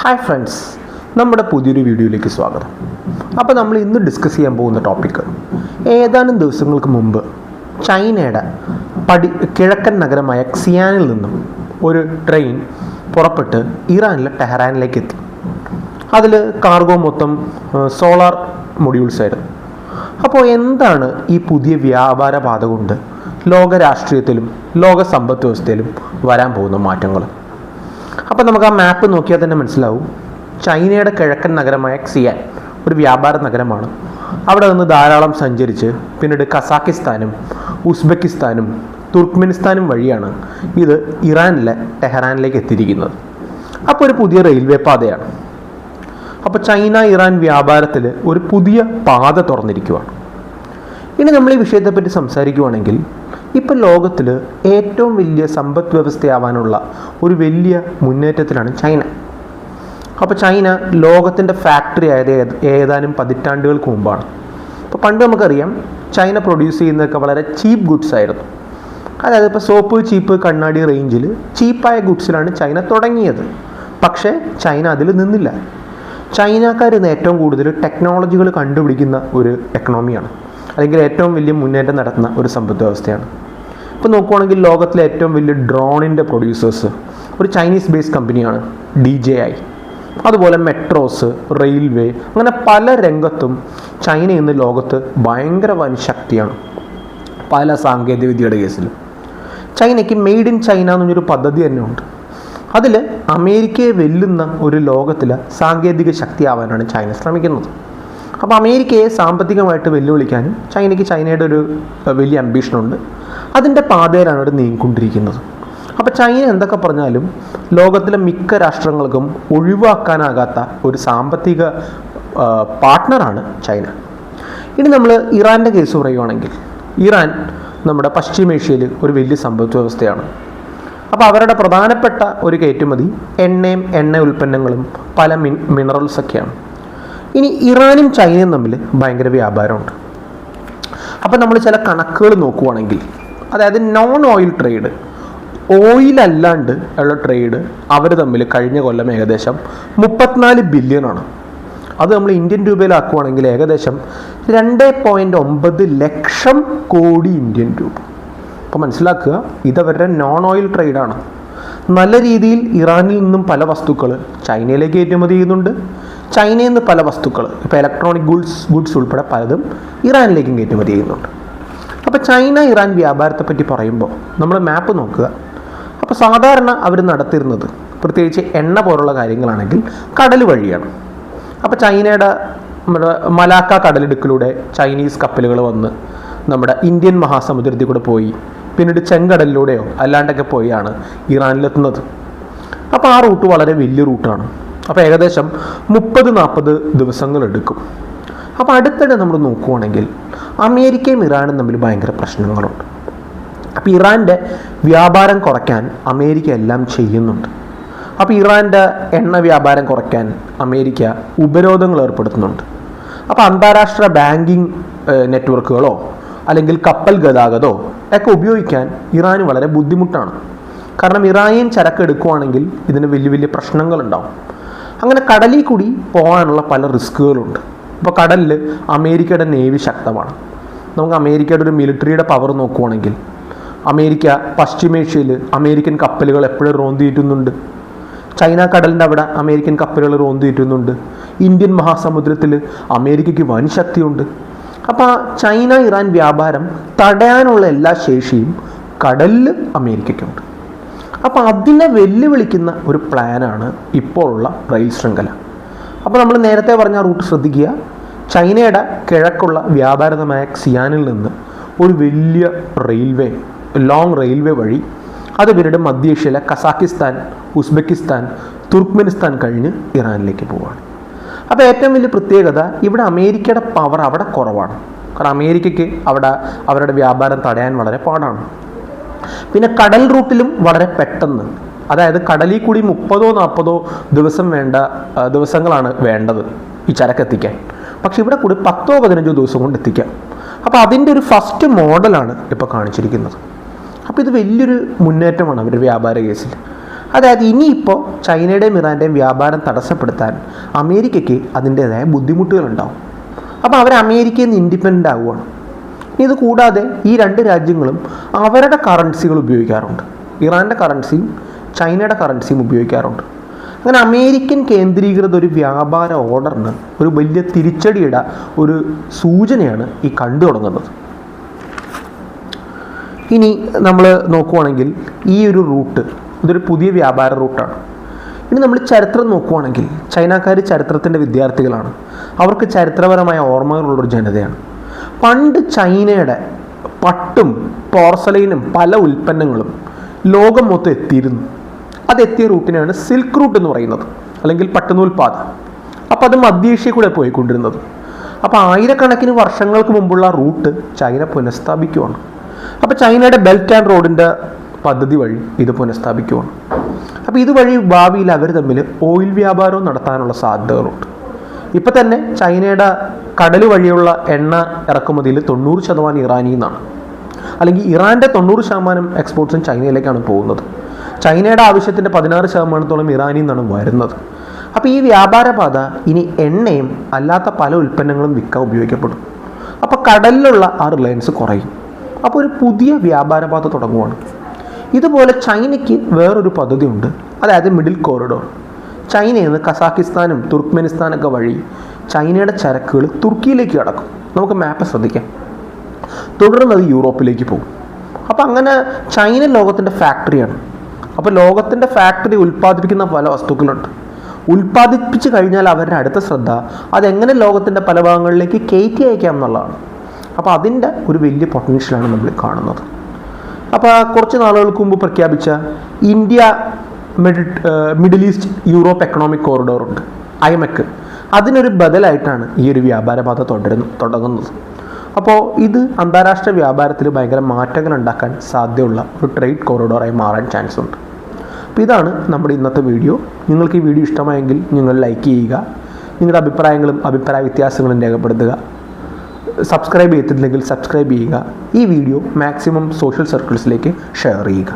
Hi friends നമ്മുടെ പുതിയൊരു വീഡിയോയിലേക്ക് സ്വാഗതം. അപ്പോൾ നമ്മൾ ഇന്ന് ഡിസ്കസ് ചെയ്യാൻ പോകുന്ന ടോപ്പിക്ക് ഏതാനും ദിവസങ്ങൾക്ക് മുമ്പ് ചൈനയുടെ പടി കിഴക്കൻ നഗരമായ ക്സിയാനിൽ നിന്നും ഒരു ട്രെയിൻ പുറപ്പെട്ട് ഇറാനിലെ ടെഹ്റാനിലേക്ക് എത്തി. അതിൽ കാർഗോ മൊത്തം സോളാർ മൊഡ്യൂൾസ് ആയിരുന്നു. അപ്പോൾ എന്താണ് ഈ പുതിയ വ്യാപാര പാത കൊണ്ട് ലോക രാഷ്ട്രീയത്തിലും ലോക സമ്പദ് വ്യവസ്ഥയിലും വരാൻ പോകുന്ന മാറ്റങ്ങൾ? അപ്പോൾ നമുക്ക് ആ മാപ്പ് നോക്കിയാൽ തന്നെ മനസ്സിലാവും. ചൈനയുടെ കിഴക്കൻ നഗരമായ സിയൻ ഒരു വ്യാപാര നഗരമാണ്. അവിടെ നിന്ന് ധാരാളം സഞ്ചരിച്ച് പിന്നീട് കസാക്കിസ്ഥാനും ഉസ്ബെക്കിസ്ഥാനും തുർക്ക്മെനിസ്ഥാനും വഴിയാണ് ഇത് ഇറാനിലെ ടെഹ്റാനിലേക്ക് എത്തിയിരിക്കുന്നത്. അപ്പോൾ ഒരു പുതിയ റെയിൽവേ പാതയാണ്. അപ്പോൾ ചൈന ഇറാൻ വ്യാപാരത്തിൽ ഒരു പുതിയ പാത തുറന്നിരിക്കുകയാണ് ഇനി നമ്മൾ ഈ വിഷയത്തെപ്പറ്റി സംസാരിക്കുകയാണെങ്കിൽ ഇപ്പം ലോകത്തിൽ ഏറ്റവും വലിയ സമ്പദ് വ്യവസ്ഥയാവാനുള്ള ഒരു വലിയ മുന്നേറ്റത്തിലാണ് ചൈന. അപ്പോൾ ചൈന ലോകത്തിന്റെ ഫാക്ടറി ആയത് ഏത്- ഏതാനും പതിറ്റാണ്ടുകൾക്ക് മുമ്പാണ്. അപ്പോൾ പണ്ട് നമുക്കറിയാം ചൈന പ്രൊഡ്യൂസ് ചെയ്യുന്നതൊക്കെ വളരെ ചീപ്പ് ഗുഡ്സ് ആയിരുന്നു. അതായത് ഇപ്പോൾ സോപ്പ് ചീപ്പ് കണ്ണാടി റേഞ്ചിൽ ചീപ്പായ ഗുഡ്സിലാണ് ചൈന തുടങ്ങിയത്. പക്ഷേ ചൈന അതിൽ നിന്നില്ല. ചൈനക്കാർ ഇന്ന് ഏറ്റവും കൂടുതൽ ടെക്നോളജികൾ കണ്ടുപിടിക്കുന്ന ഒരു എക്കണോമിയാണ് അല്ലെങ്കിൽ ഏറ്റവും വലിയ മുന്നേറ്റം നടത്തുന്ന ഒരു സമ്പദ് വ്യവസ്ഥയാണ്. ഇപ്പോൾ നോക്കുവാണെങ്കിൽ ലോകത്തിലെ ഏറ്റവും വലിയ ഡ്രോണിന്റെ പ്രൊഡ്യൂസേഴ്സ് ഒരു ചൈനീസ് ബേസ്ഡ് കമ്പനിയാണ് ഡി ജെ ഐ അതുപോലെ മെട്രോസ് റെയിൽവേ അങ്ങനെ പല രംഗത്തും ചൈന ഇന്ന് ലോകത്ത് ഭയങ്കര വൻ ശക്തിയാണ് പല സാങ്കേതിക വിദ്യയുടെ കേസിലും. ചൈനയ്ക്ക് മെയ്ഡ് ഇൻ ചൈന എന്നൊരു പദ്ധതി തന്നെ ഉണ്ട്. അതിൽ അമേരിക്കയെ വെല്ലുന്ന ഒരു ലോകത്തിലെ സാങ്കേതിക ശക്തിയാവാനാണ് ചൈന ശ്രമിക്കുന്നത്. അപ്പോൾ അമേരിക്കയെ സാമ്പത്തികമായിട്ട് വെല്ലുവിളിക്കാനും ചൈനയ്ക്ക് ചൈനയുടെ ഒരു വലിയ അംബീഷനുണ്ട് അതിന്റെ പാതയിലാണ് അവർ നീങ്ങിക്കൊണ്ടിരിക്കുന്നത്. അപ്പോൾ ചൈന എന്തൊക്കെ പറഞ്ഞാലും ലോകത്തിലെ മിക്ക രാഷ്ട്രങ്ങൾക്കും ഒഴിവാക്കാനാകാത്ത ഒരു സാമ്പത്തിക പാർട്ട്ണറാണ് ചൈന. ഇനി നമ്മൾ ഇറാന്റെ കേസ് പറയുകയാണെങ്കിൽ ഇറാൻ നമ്മുടെ പശ്ചിമേഷ്യയിൽ ഒരു വലിയ സമ്പദ് വ്യവസ്ഥയാണ്. അപ്പോൾ അവരുടെ പ്രധാനപ്പെട്ട ഒരു കയറ്റുമതി എണ്ണയും എണ്ണ ഉൽപ്പന്നങ്ങളും പല മിൻ മിനറൽസൊക്കെയാണ് ഇനി ഇറാനും ചൈനയും തമ്മിൽ ഭയങ്കര വ്യാപാരമുണ്ട്. അപ്പം നമ്മൾ ചില കണക്കുകൾ നോക്കുവാണെങ്കിൽ അതായത് നോൺ ഓയിൽ ട്രേഡ് ഓയിൽ അല്ലാണ്ട് ഉള്ള ട്രേഡ് അവർ തമ്മിൽ കഴിഞ്ഞ കൊല്ലം ഏകദേശം മുപ്പത്തിനാല് ആണ്. അത് നമ്മൾ ഇന്ത്യൻ രൂപയിലാക്കുവാണെങ്കിൽ ഏകദേശം രണ്ട് പോയിന്റ് ഒമ്പത് ലക്ഷം കോടി ഇന്ത്യൻ രൂപ. അപ്പോൾ മനസ്സിലാക്കുക ഇതവരുടെ നോൺ ഓയിൽ ട്രേഡാണ് നല്ല രീതിയിൽ ഇറാനിൽ നിന്നും പല വസ്തുക്കൾ ചൈനയിലേക്ക് കയറ്റുമതി ചെയ്യുന്നുണ്ട്. ചൈനയിൽ നിന്ന് പല വസ്തുക്കൾ ഇപ്പോൾ ഇലക്ട്രോണിക് ഗുഡ്സ് ഗുഡ്സ് ഉൾപ്പെടെ പലതും ഇറാനിലേക്കും കയറ്റുമതി ചെയ്യുന്നുണ്ട്. അപ്പോൾ ചൈന ഇറാൻ വ്യാപാരത്തെ പറ്റി പറയുമ്പോൾ നമ്മൾ മാപ്പ് നോക്കുക. അപ്പോൾ സാധാരണ അവർ നടത്തിയിരുന്നത് പ്രത്യേകിച്ച് എണ്ണ പോലുള്ള കാര്യങ്ങളാണെങ്കിൽ കടൽ വഴിയാണ്. അപ്പോൾ ചൈനയുടെ മലാക്ക കടലിടുക്കിലൂടെ ചൈനീസ് കപ്പലുകൾ വന്ന് നമ്മുടെ ഇന്ത്യൻ മഹാസമുദ്രത്തിൽ കൂടെ പോയി പിന്നീട് ചെങ്കടലിലൂടെയോ അല്ലാണ്ടൊക്കെ പോയാണ് ഇറാനിലെത്തുന്നത്. അപ്പോൾ ആ റൂട്ട് വളരെ വലിയ റൂട്ടാണ്. അപ്പോൾ ഏകദേശം മുപ്പത് നാൽപ്പത് ദിവസങ്ങൾ എടുക്കും അപ്പോൾ അടുത്തിടെ നമ്മൾ നോക്കുവാണെങ്കിൽ അമേരിക്കയും ഇറാനും തമ്മിൽ ഭയങ്കര പ്രശ്നങ്ങളുണ്ട്. അപ്പോൾ ഇറാന്റെ വ്യാപാരം കുറയ്ക്കാൻ അമേരിക്ക എല്ലാം ചെയ്യുന്നുണ്ട്. അപ്പോൾ ഇറാന്റെ എണ്ണ വ്യാപാരം കുറയ്ക്കാൻ അമേരിക്ക ഉപരോധങ്ങൾ ഏർപ്പെടുത്തുന്നുണ്ട്. അപ്പോൾ അന്താരാഷ്ട്ര ബാങ്കിങ് നെറ്റ്വർക്കുകളോ അല്ലെങ്കിൽ കപ്പൽ ഗതാഗതമോ ഒക്കെ ഉപയോഗിക്കാൻ ഇറാന് വളരെ ബുദ്ധിമുട്ടാണ്. കാരണം ഇറാനിയൻ ചരക്ക് എടുക്കുവാണെങ്കിൽ ഇതിന് വലിയ വലിയ പ്രശ്നങ്ങളുണ്ടാവും. അങ്ങനെ കടലിൽ കൂടി പോകാനുള്ള പല റിസ്കുകളുണ്ട് ഇപ്പോൾ കടലിൽ അമേരിക്കയുടെ നേവി ശക്തമാണ്. നമുക്ക് അമേരിക്കയുടെ ഒരു മിലിറ്ററിയുടെ പവർ നോക്കുവാണെങ്കിൽ അമേരിക്ക പശ്ചിമേഷ്യയിൽ അമേരിക്കൻ കപ്പലുകൾ എപ്പോഴും റോന്തിയിട്ടുന്നുണ്ട് ചൈന കടലിന്റെ അവിടെ അമേരിക്കൻ കപ്പലുകൾ റോന്തിയിട്ടുന്നുണ്ട് ഇന്ത്യൻ മഹാസമുദ്രത്തിൽ അമേരിക്കയ്ക്ക് വൻ ശക്തിയുണ്ട്. അപ്പോൾ ചൈന ഇറാൻ വ്യാപാരം തടയാനുള്ള എല്ലാ ശേഷിയും കടലിൽ അമേരിക്കയ്ക്കുണ്ട്. അപ്പോൾ അതിനെ വെല്ലുവിളിക്കുന്ന ഒരു പ്ലാനാണ് ഇപ്പോഴുള്ള റെയിൽ ശൃംഖല. അപ്പോൾ നമ്മൾ നേരത്തെ പറഞ്ഞ റൂട്ട് ശ്രദ്ധിക്കുക. ചൈനയുടെ കിഴക്കുള്ള വ്യാപാരതമായ സിയാനിൽ നിന്ന് ഒരു വലിയ റെയിൽവേ ലോങ് റെയിൽവേ വഴി അത് പിന്നീട് മധ്യേഷ്യയിലെ കസാക്കിസ്ഥാൻ ഉസ്ബെക്കിസ്ഥാൻ തുർക്ക്മെനിസ്ഥാൻ കഴിഞ്ഞ് ഇറാനിലേക്ക് പോവുകയാണ് അപ്പോൾ ഏറ്റവും വലിയ പ്രത്യേകത ഇവിടെ അമേരിക്കയുടെ പവർ അവിടെ കുറവാണ്. കാരണം അമേരിക്കയ്ക്ക് അവിടെ അവരുടെ വ്യാപാരം തടയാൻ വളരെ പാടാണ്. പിന്നെ കടൽ റൂട്ടിലും വളരെ പെട്ടെന്ന് അതായത് കടലിൽ കൂടി മുപ്പതോ നാൽപ്പതോ ദിവസം വേണ്ട ദിവസങ്ങളാണ് വേണ്ടത് ഈ ചരക്ക് എത്തിക്കാൻ. പക്ഷെ ഇവിടെ കൂടി പത്തോ പതിനഞ്ചോ ദിവസം കൊണ്ട് എത്തിക്കാം. അപ്പോൾ അതിന്റെ ഒരു ഫസ്റ്റ് മോഡലാണ് ഇപ്പോൾ കാണിച്ചിരിക്കുന്നത്. അപ്പോൾ ഇത് വലിയൊരു മുന്നേറ്റമാണ് അവരുടെ വ്യാപാര കേസിൽ. അതായത് ഇനിയിപ്പോൾ ചൈനയുടെയും ഇറാന്റെയും വ്യാപാരം തടസ്സപ്പെടുത്താൻ അമേരിക്കയ്ക്ക് അതിന്റേതായ ബുദ്ധിമുട്ടുകളുണ്ടാവും. അപ്പോൾ അവർ അമേരിക്കയിൽ നിന്ന് ഇൻഡിപെൻഡന്റ് ആവുകയാണ് ഇത് കൂടാതെ ഈ രണ്ട് രാജ്യങ്ങളും അവരുടെ കറൻസികൾ ഉപയോഗിക്കാറുണ്ട്. ഇറാന്റെ കറൻസിയും ചൈനയുടെ കറൻസിയും ഉപയോഗിക്കാറുണ്ട്. അങ്ങനെ അമേരിക്കൻ കേന്ദ്രീകൃത ഒരു വ്യാപാര ഓർഡറിന് ഒരു വലിയ തിരിച്ചടിയുടെ ഒരു സൂചനയാണ് ഈ കണ്ടു തുടങ്ങുന്നത്. ഇനി നമ്മൾ നോക്കുവാണെങ്കിൽ ഈ ഒരു റൂട്ട് ഇതൊരു പുതിയ വ്യാപാര റൂട്ടാണ്. ഇനി നമ്മൾ ചരിത്രം നോക്കുവാണെങ്കിൽ ചൈനക്കാർ ചരിത്രത്തിന്റെ വിദ്യാർത്ഥികളാണ്. അവർക്ക് ചരിത്രപരമായ ഓർമ്മകളുള്ളൊരു ജനതയാണ്. പണ്ട് ചൈനയുടെ പട്ടും പോർസലൈനും പല ഉൽപ്പന്നങ്ങളും ലോകം മൊത്തം എത്തിയിരുന്നു. അതെത്തിയ റൂട്ടിനെയാണ് സിൽക്ക് റൂട്ട് എന്ന് പറയുന്നത് അല്ലെങ്കിൽ പട്ടുനൂൽപാത. അപ്പോൾ അത് മധ്യേഷ്യ കൂടെ പോയിക്കൊണ്ടിരുന്നത്. അപ്പോൾ ആയിരക്കണക്കിന് വർഷങ്ങൾക്ക് മുമ്പുള്ള റൂട്ട് ചൈന പുനഃസ്ഥാപിക്കുവാണ്. അപ്പോൾ ചൈനയുടെ ബെൽറ്റ് ആൻഡ് റോഡിന്റെ പദ്ധതി വഴി ഇത് പുനഃസ്ഥാപിക്കുകയാണ് അപ്പോൾ ഇതുവഴി ഭാവിയിൽ അവർ തമ്മിൽ ഓയിൽ വ്യാപാരവും നടത്താനുള്ള സാധ്യതകളുണ്ട്. ഇപ്പം തന്നെ ചൈനയുടെ കടൽ വഴിയുള്ള എണ്ണ ഇറക്കുമതിയിൽ തൊണ്ണൂറ് ശതമാനം ഇറാനിൽ നിന്നാണ്. അല്ലെങ്കിൽ ഇറാന്റെ തൊണ്ണൂറ് ശതമാനം എക്സ്പോർട്സും ചൈനയിലേക്കാണ് പോകുന്നത്. ചൈനയുടെ ആവശ്യത്തിന്റെ പതിനാറ് ശതമാനത്തോളം ഇറാനിൽ നിന്നാണ് വരുന്നത്. അപ്പോൾ ഈ വ്യാപാരപാത ഇനി എണ്ണയും അല്ലാത്ത പല ഉൽപ്പന്നങ്ങളും വിൽക്കാൻ ഉപയോഗിക്കപ്പെടും. അപ്പോൾ കടലിലുള്ള ആ റിലയൻസ് കുറയും. അപ്പോൾ ഒരു പുതിയ വ്യാപാരപാത തുടങ്ങുവാണ്. ഇതുപോലെ ചൈനയ്ക്ക് വേറൊരു പദ്ധതി ഉണ്ട് അതായത് മിഡിൽ കോറിഡോർ. ചൈനയിൽ നിന്ന് കസാക്കിസ്ഥാനും തുർക്ക്മെനിസ്ഥാനൊക്കെ വഴി ചൈനയുടെ ചരക്കുകൾ തുർക്കിയിലേക്ക് കടക്കും. നമുക്ക് മാപ്പ് ശ്രദ്ധിക്കാം. തുടർന്ന് അത് യൂറോപ്പിലേക്ക് പോകും. അപ്പോൾ അങ്ങനെ ചൈന ലോകത്തിന്റെ ഫാക്ടറിയാണ്. അപ്പോൾ ലോകത്തിന്റെ ഫാക്ടറി ഉൽപ്പാദിപ്പിക്കുന്ന പല വസ്തുക്കളുണ്ട്. ഉൽപ്പാദിപ്പിച്ച് കഴിഞ്ഞാൽ അവരുടെ അടുത്ത ശ്രദ്ധ അതെങ്ങനെ ലോകത്തിന്റെ പല ഭാഗങ്ങളിലേക്ക് കയറ്റി അയക്കാം എന്നുള്ളതാണ്. അപ്പോൾ അതിന്റെ ഒരു വലിയ പൊട്ടൻഷ്യലാണ് നമ്മൾ കാണുന്നത്. അപ്പോൾ കുറച്ച് നാളുകൾക്ക് മുമ്പ് പ്രഖ്യാപിച്ച India middle middle east Europe economic corridor ഉണ്ട് ഐമെക്ക് അതിനൊരു ബദലായിട്ടാണ് ഈ ഒരു വ്യാപാരപാത തുടരുന്നു തുടങ്ങുന്നത്. അപ്പോൾ ഇത് അന്താരാഷ്ട്ര വ്യാപാരത്തിൽ ഭയങ്കര മാറ്റങ്ങൾ ഉണ്ടാക്കാൻ സാധ്യതയുള്ള ഒരു ട്രേഡ് കോറിഡോറായി മാറാൻ ചാൻസ് ഉണ്ട്. അപ്പോൾ ഇതാണ് നമ്മുടെ ഇന്നത്തെ വീഡിയോ നിങ്ങൾക്ക് ഈ വീഡിയോ ഇഷ്ടമായെങ്കിൽ നിങ്ങൾ ലൈക്ക് ചെയ്യുക. നിങ്ങളുടെ അഭിപ്രായങ്ങളും അഭിപ്രായ വ്യത്യാസങ്ങളും രേഖപ്പെടുത്തുക. സബ്സ്ക്രൈബ് ചെയ്തിട്ടില്ലെങ്കിൽ സബ്സ്ക്രൈബ് ചെയ്യുക. ഈ വീഡിയോ മാക്സിമം സോഷ്യൽ സർക്കിൾസിലേക്ക് ഷെയർ ചെയ്യുക.